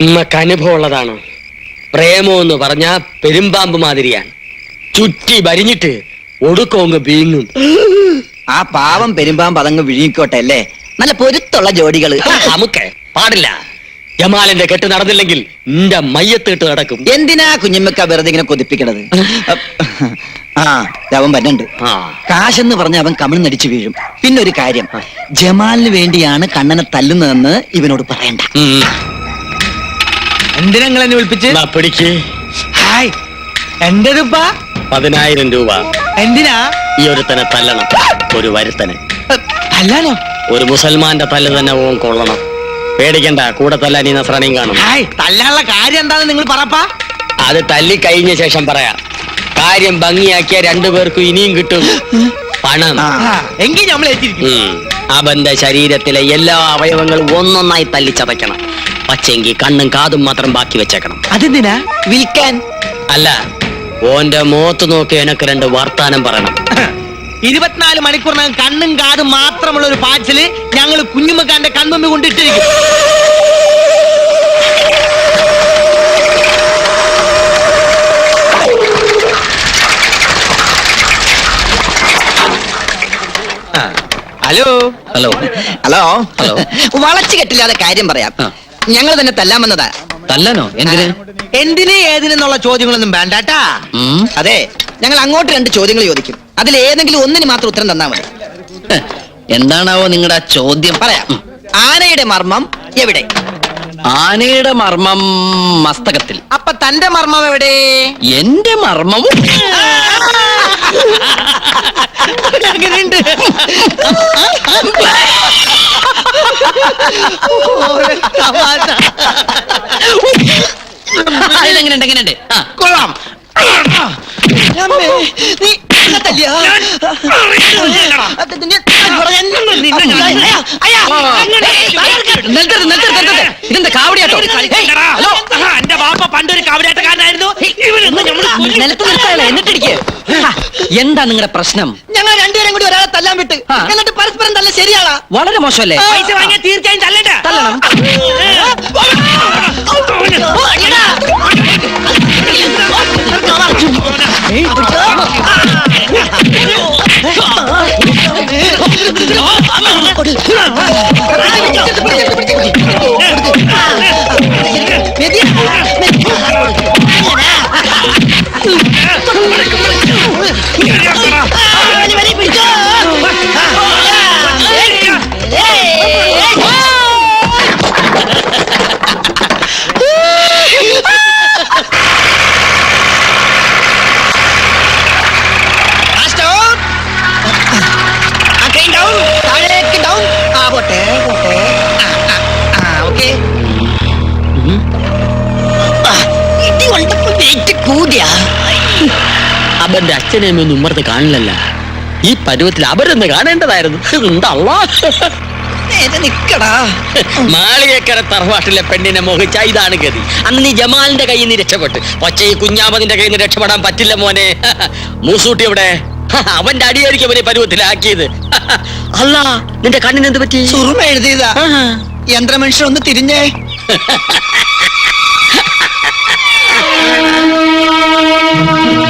നമുക്ക് അനുഭവമുള്ളതാണ് പ്രേമം എന്ന് പറഞ്ഞ പെരുമ്പാമ്പ് മാതിരിയാണ്. ചുറ്റി വരിഞ്ഞിട്ട് ഒടുക്കോങ്ങ് വീങ്ങും. ആ പാവം പെരുമ്പാമ്പ് അതങ്ങ് വിഴുങ്ങിക്കോട്ടെ അല്ലേ? നല്ല പൊരുത്തുള്ള ജോഡികൾ. നമുക്ക് പാടില്ല. ജമാലിന്റെ കെട്ട് നടന്നില്ലെങ്കിൽ നിന്റെ മയ്യത്തിട്ട് നടക്കും. എന്തിനാ കുഞ്ഞമ്മക്ക വെറുതെ ഇങ്ങനെ കൊതിപ്പിക്കണത്? ആ അവൻ വരണ്ട് ആ. കാശെന്ന് പറഞ്ഞ അവൻ കമിഴ്ന്നടിച്ചു വീഴും. പിന്നെ ഒരു കാര്യം. ജമാലിന് വേണ്ടിയാണ് കണ്ണനെ തല്ലുന്നതെന്ന് ഇവനോട് പറയണ്ട. ഉം. എന്തിനാ നിങ്ങൾ എന്നെ വിളിപ്പിച്ച്? പിടിക്ക്. ഹായ് രൂപ പതിനായിരം രൂപ. എന്തിനാ? ഈ ഒരുത്തനെ തല്ലണം. ഒരു വരുത്തനെ. അല്ലാനോ ഒരു മുസൽമാന്റെ തല്ല് തന്നെ ഓൻ കൊള്ളണം. പേടിക്കണ്ട കൂടെ തല്ലാൻ ഈ നസ്രാണിയും കാണും. ഹായ് തല്ലാനുള്ള കാര്യം എന്താന്ന് നിങ്ങൾ പറപ്പാ? അത് തല്ലി കഴിഞ്ഞ ശേഷം പറയാം. കാര്യം ഭംഗിയാക്കിയ രണ്ടുപേർക്കും ഇനിയും കിട്ടും പണം. എങ്കിൽ നമ്മൾ ഉം. അവന്റെ ശരീരത്തിലെ എല്ലാ അവയവങ്ങളും ഒന്നൊന്നായി തല്ലിച്ചതയ്ക്കണം പക്ഷെങ്കിൽ കണ്ണും കാതും മാത്രം ബാക്കി വെച്ചേക്കണം. അതെന്തിനാ? വിൽക്കാൻ? അല്ല ഓന്റെ മുഖത്ത് നോക്കി എനക്ക് രണ്ട് വർത്താനം പറയണം. ഇരുപത്തിനാല് മണിക്കൂറിനകം കണ്ണും കാതും മാത്രമുള്ള ഒരു പാച്ചിൽ ഞങ്ങൾ കുഞ്ഞുമക്കാന്റെ കൺമുമ്പ് കൊണ്ടിട്ടിരിക്കും. ഹലോ? Hello hello hello. വളച്ചു കെട്ടില്ലാതെ കാര്യം പറയാം. ഞങ്ങൾ തന്നെ തല്ലാൻ വന്നതാ. തല്ലനോ? എന്തിന്? എന്തിന് ഏതിനെന്നുള്ള ചോദ്യങ്ങളൊന്നും വേണ്ടാട്ടാ അതെ ഞങ്ങൾ അങ്ങോട്ട് രണ്ട് ചോദ്യങ്ങൾ ചോദിക്കും. അതിൽ ഏതെങ്കിലും ഒന്നിന് മാത്രം ഉത്തരം തന്നാ മതി. എന്താണാവോ നിങ്ങളുടെ ആ ചോദ്യം? പറയാം. ആനയുടെ മർമ്മം എവിടെ? ആനയുടെ മർമ്മം മസ്തകത്തിൽ. അപ്പൊ തന്റെ മർമ്മം എവിടെ? എന്റെ മർമ്മം അങ്ങനെയുണ്ട് എങ്ങനെയുണ്ട് എങ്ങനെയുണ്ട് ആ കൊള്ളാം നീ നിന്നെ നിർത്തരുത്, നിർത്തരുത്. ഇതെന്താ കാവടിയാട്ടോ ഹലോ എന്റെ ബാപ്പ പണ്ടൊരു കാവടിയാട്ടക്കാരനായിരുന്നു നിലത്ത് നിർത്താനല്ല എന്നിട്ടിടിക്ക് എന്താ നിങ്ങളുടെ പ്രശ്നം ഞങ്ങൾ രണ്ടുപേരും കൂടി ഒരാളെ തല്ലാൻ വിട്ട് എന്നിട്ട് പരസ്പരം തല്ല ശരിയാളാ വളരെ മോശമല്ലേ പൈസ വാങ്ങിയാൽ തീർച്ചയായും തല്ലണ്ട തല്ലണം താഴേക്ക് അവന്റെ അച്ഛനെയൊന്നും ഉമ്മർത്ത് കാണില്ലല്ല. ഈ പരുവത്തിൽ അവരൊന്ന് കാണേണ്ടതായിരുന്നു. ഉണ്ടല്ലോ. നിക്കടാ. മാളികക്കര തറവാട്ടിലെ പെണ്ണിനെ മോഹിച്ച ഇതാണ് ഗതി. അന്ന് നീ ജമാലിന്റെ കയ്യിൽ നിന്ന് രക്ഷപ്പെട്ട്. പക്ഷേ ഈ കുഞ്ഞാമതിന്റെ കയ്യിൽ നിന്ന് രക്ഷപ്പെടാൻ പറ്റില്ല മോനെ. മൂസൂട്ടി എവിടെ? അവന്റെ അടിയായിരിക്കും അവനെ പരുവത്തിലാക്കിയത്. അല്ല നിന്റെ കണ്ണിന് എന്ത് പറ്റി? സുറുമ എഴുതിയതാ. യന്ത്രമനുഷ്യൻ ഒന്ന് തിരിഞ്ഞേ.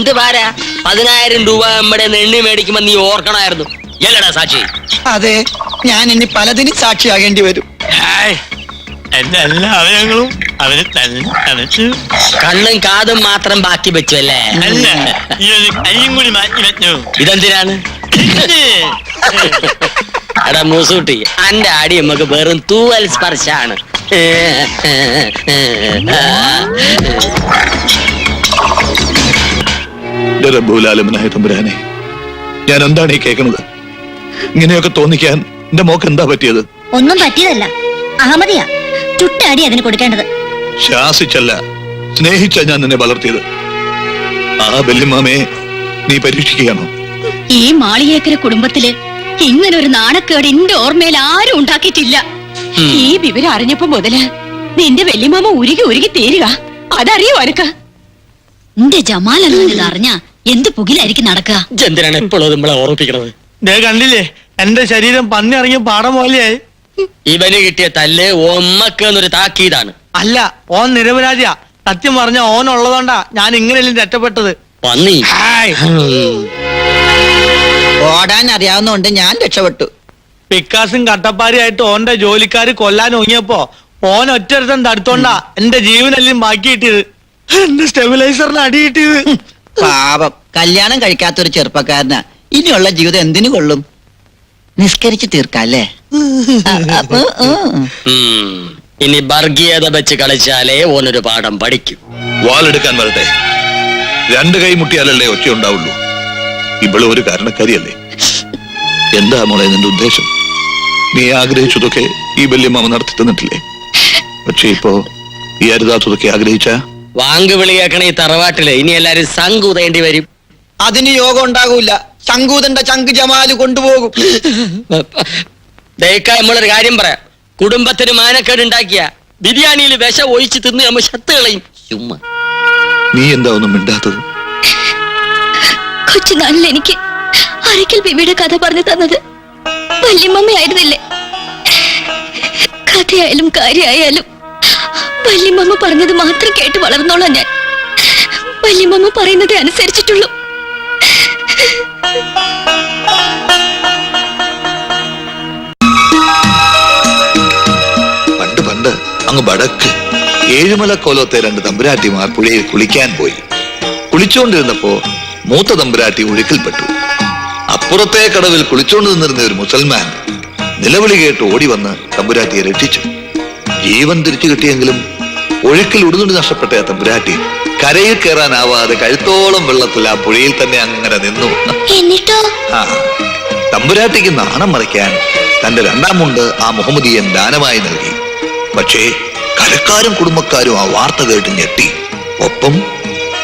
എന്ത് പാരാ പതിനായിരം രൂപ നമ്മുടെ നെണ്ണി മേടിക്കുമ്പോ നീ ഓർക്കണമായിരുന്നു. എല്ലടാ സാക്ഷി. അതെ ഞാൻ ഇനി പലതിനും സാക്ഷിയാകേണ്ടി വരും. എന്റെ എല്ലാ അവയവങ്ങളും അവന് തന്നെ കണ്ണും കാതും മാത്രം ബാക്കി വെച്ചു അല്ലേ? അല്ല ഈ ഒരു കൈയും കൂടി മാറ്റി വെച്ചു. ഇതെന്തിനാണ്? അടാ എടാ മൂസൂട്ടി അന്റെ അടി നമുക്ക് വെറും തൂവൽ സ്പർശാണ്. റബ്ബുലാലമനായ തമ്പുരാനെ ഞാൻ എന്താണ് ഈ കേൾക്കുന്നത്? ഇങ്ങനെയൊക്കെ തോന്നിക്കാൻ എന്റെ മോക്ക് എന്താ പറ്റിയത്? ഒന്നും പറ്റിയതല്ല. അഹമ്മദിയാ. ചുട്ടടി അതിന് കൊടുക്കേണ്ടത്. ശാസിച്ചല്ല സ്നേഹിച്ച ഞാൻ നിന്നെ വളർത്തിയത്. ആ ബെല്ലിമാമയെ നീ പരീക്ഷിക്കുകയാണോ? ഈ മാളിയേക്കര കുടുംബത്തിൽ ഇങ്ങനെ ഒരു നാണക്കേട് എന്റെ ഓർമ്മയിൽ ആരും ഉണ്ടാക്കിയിട്ടില്ല. ഈ വിവരം അറിഞ്ഞപ്പോ മുതൽ നിന്റെ വല്യമാമ ഉരുകി ഉരുകി തീരുക. അതറിയോ അനക്ക്? നിന്റെ ജമാൽ അറിഞ്ഞ എന്ത് പുകിലായിരിക്കും നടക്കുക? എന്തിനാണ് എപ്പോഴും നമ്മളെ ഓർമ്മിപ്പിക്കണത്? ദേ കണ്ടില്ലേ? എന്റെ ശരീരം പന്നി ഇറങ്ങിയ പാടം പോലെയായി. ഇവന് കിട്ടിയ തല്ല് ഒമ്മക്ക് എന്നൊരു താക്കീതാണ്. അല്ല ഓൻ നിരപരാധിയാ. സത്യം പറഞ്ഞ ഓൻ ഉള്ളതുകൊണ്ടാ ഞാൻ ഇങ്ങനെയല്ലേ രക്ഷപ്പെട്ടത്. പന്നി. ഹായ്. ഓടാൻ അറിയാവുന്നതുകൊണ്ട് ഞാൻ രക്ഷപ്പെട്ടു. പിക്കാസും കട്ടപ്പാരിയായിട്ട് ഓന്റെ ജോലിക്കാര് കൊല്ലാൻ ഒങ്ങിയപ്പോ ഓൻ ഒറ്റ തടുത്തോണ്ടാ എന്റെ ജീവനെല്ലാം ബാക്കി കിട്ടിയത് എന്റെ സ്റ്റെബിലൈസറിന് അടി കിട്ടിയത് പാപം. കല്യാണം കഴിക്കാത്ത ഒരു ചെറുപ്പക്കാരനാ. ഇനിയുള്ള ജീവിതം എന്തിനു കൊള്ളും? നിസ്കരിച്ചു തീർക്കല്ലേ ഉം. ഇനി വർഗീയത വെച്ച് കളിച്ചാലേ ഓനൊരു പാഠം പഠിക്കും. വാളെടുക്കാൻ വരട്ടെ. രണ്ട് കൈ മുട്ടിയാലല്ലേ ഒറ്റ ഉണ്ടാവുള്ളൂ ഇവൾ ഒരു കാരണക്കാരിയല്ലേ. എന്താ മോളെ നിന്റെ ഉദ്ദേശം? നീ ആഗ്രഹിച്ചതൊക്കെ ഈ വല്യമാമ നടത്തി തന്നിട്ടില്ലേ? പക്ഷെ ഇപ്പോ ഈ അരുതാത്തതൊക്കെ ആഗ്രഹിച്ച? വാങ്ക് വിളി കേൾക്കണ ഈ തറവാട്ടിൽ. ഇനി എല്ലാരും സംകൂതേണ്ടി വരും. അതിന് യോഗം ഉണ്ടാകൂല. ശങ്കൂതന്റെ ചങ്ക് ജമാൽ കൊണ്ടുപോകും. ദയക്ക നമ്മളൊരു കാര്യം പറയാം. കുടുംബത്തിന് മാനക്കേട് ഉണ്ടാക്കിയ ബിരിയാണിയിൽ വിഷം ഒഴിച്ച് തിന്ന് നമ്മൾ ശത്ത് കളയും. ചുമ്മാ. നീ എന്താ ഒന്നും മിണ്ടാത്തത്? കൊച്ചുനാളിൽ എനിക്ക് അരക്കൽ ബിബിയുടെ കഥ പറഞ്ഞു തന്നത് വല്യമ്മയായിരുന്നില്ലേ കഥയായാലും കാര്യമായാലും വല്യമ്മ പറഞ്ഞത് മാത്രം കേട്ട് വളർന്നോളാം ഞാൻ. വല്യമ്മ പറയുന്നതേ അനുസരിച്ചിട്ടുള്ളൂ. പണ്ട് പണ്ട് അങ്ങ് വടക്ക് ഏഴുമല കോലത്തെ രണ്ട് തമ്പുരാട്ടിമാർ പുഴയിൽ കുളിക്കാൻ പോയി. കുളിച്ചുകൊണ്ടിരുന്നപ്പോ മൂത്ത തമ്പുരാട്ടി ഒഴുക്കിൽപ്പെട്ടു. അപ്പുറത്തെ കടവിൽ കുളിച്ചുകൊണ്ട് നിന്നിരുന്ന ഒരു മുസൽമാൻ നിലവിളി കേട്ട് ഓടി വന്ന് തമ്പുരാട്ടിയെ രക്ഷിച്ചു. ജീവൻ തിരിച്ചു കിട്ടിയെങ്കിലും ഒഴുക്കിൽ ഉടുതുണ്ടി നഷ്ടപ്പെട്ട തമ്പുരാട്ടി. കരയിൽ കയറാനാവാതെ കഴുത്തോളം വെള്ളത്തിൽ ആ പുഴയിൽ തന്നെ അങ്ങനെ നിന്നു. എന്നിട്ടോ? ആ തമ്പുരാട്ടിക്ക് നാണം മറിക്കാൻ തന്റെ രണ്ടാം മുണ്ട് ആ മുഹമ്മദിയൻ ദാനമായി നൽകി. പക്ഷേ കരക്കാരും കുടുംബക്കാരും ആ വാർത്ത കേട്ട് ഞെട്ടി. ഒപ്പം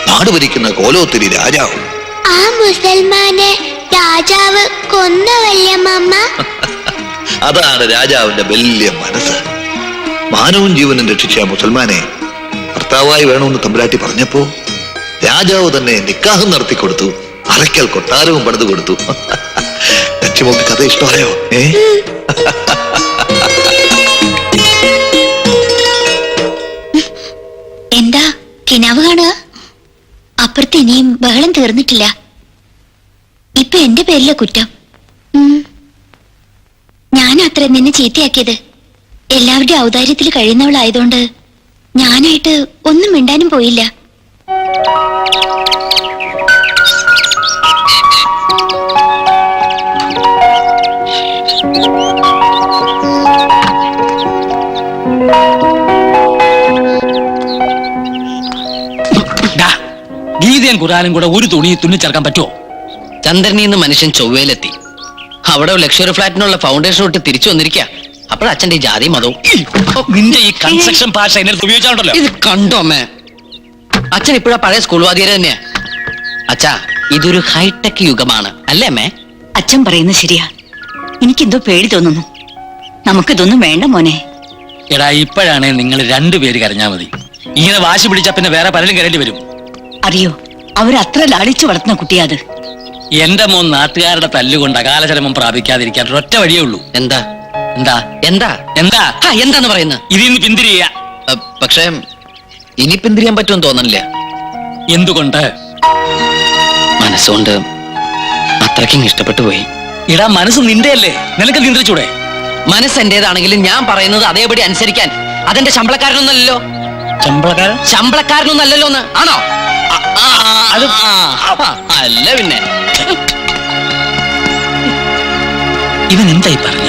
നാട് ഭരിക്കുന്ന കോലോത്തിരി രാജാവും. ആ മുസൽമാനെ രാജാവ് കൊന്ന വല്യമ്മ അതാണ് രാജാവിന്റെ വലിയ മനസ്സ്. മാനവും ജീവനും രക്ഷിച്ച മുസൽമാനെ ഭർത്താവായി വേണമെന്ന് തമ്പുരാട്ടി പറഞ്ഞപ്പോ രാജാവ് തന്നെ നിക്കാഹം നടത്തി കൊടുത്തു അറയ്ക്കൽ കൊട്ടാരവും പണിതു കൊടുത്തു ലക്ഷ്യമോക്ക് കഥ ഇഷ്ടമായോ? ഏ? എന്താ കിനാവ് കാണുക? അപ്പുറത്ത് ഇനിയും ബഹളം തീർന്നിട്ടില്ല. ഇപ്പൊ എന്റെ പേരിലെ കുറ്റം. ഞാൻ അത്ര നിന്നെ ചീത്തയാക്കിയത്. എല്ലാവരുടെയും ഔദാര്യത്തിൽ കഴിയുന്നവളായതുകൊണ്ട് ഞാനായിട്ട് ഒന്നും മിണ്ടാനും പോയില്ല. ഗീതയും ഖുറാനും കൂടെ ഒരു തുണി തുന്നിച്ചേർക്കാൻ പറ്റുമോ ചന്ദ്രനിൽ നിന്ന് മനുഷ്യൻ ചൊവ്വയിലെത്തി. അവിടെ ലക്ഷറി ഫ്ലാറ്റിനുള്ള ഫൗണ്ടേഷൻ ഇട്ട് തിരിച്ചു വന്നിരിക്കുക അപ്പോൾ അച്ഛന്റെ ഈ ജാതി മതവും. നിന്റെ ഈ കൺസ്ട്രക്ഷൻ ഭാഷ എന്നെ ഉപയോഗിച്ചാണല്ലോ ഇത് കണ്ടോ അമ്മേ? അച്ഛൻ ഇപ്പോഴാ പഴയ സ്കൂൾ വാദ്യര് തന്നെയാ. അച്ഛാ ഇതൊരു ഹൈടെക് യുഗമാണ്. അല്ലേ അമ്മേ? അച്ഛൻ പറയുന്നത് ശരിയാ. എനിക്കെന്തോ പേടി തോന്നുന്നു. നമുക്കിതൊന്നും വേണ്ട മോനെ. എടാ ഇപ്പോഴാണ് നിങ്ങൾ രണ്ടുപേര് കരഞ്ഞാ മതി. ഇങ്ങനെ വാശി പിടിച്ചാ പിന്നെ വേറെ പലരും കരേണ്ടി വരും. അറിയോ? അവരത്ര ലാളിച്ചു വളർത്തുന്ന കുട്ടിയാത് എന്റെ മോൻ നാട്ടുകാരുടെ തല്ലുകൊണ്ട് അകാലചരമം പ്രാപിക്കാതിരിക്കാൻ ഒറ്റ വഴിയേ ഉള്ളൂ. എന്താ? എന്താ? എന്താ? എന്താ? ആ, എന്താന്ന് പറയുന്നത്? ഇതിൽ നിന്ന് പിന്തിരിയ പക്ഷേ ഇനി പിന്തിരിയാൻ പറ്റുമെന്ന് തോന്നണില്ല. എന്തുകൊണ്ട്? മനസ്സുകൊണ്ട് അത്രയ്ക്കും ഇഷ്ടപ്പെട്ടു പോയി. ഇടാ മനസ്സ് നിന്റെയല്ലേ? നിനക്ക് നിയന്ത്രിച്ചൂടെ മനസ്സ് എന്റേതാണെങ്കിലും ഞാൻ പറയുന്നത് അതേപടി അനുസരിക്കാൻ. അതെന്റെ ശമ്പളക്കാരനൊന്നല്ലോ ശമ്പളക്കാരൻ? ശമ്പളക്കാരനൊന്നല്ലോ എന്ന് ആണോ? ആ, ആ, ആ, അത് ആ, അല്ല പിന്നെ. ഇവൻ എന്തായി പറഞ്ഞേ?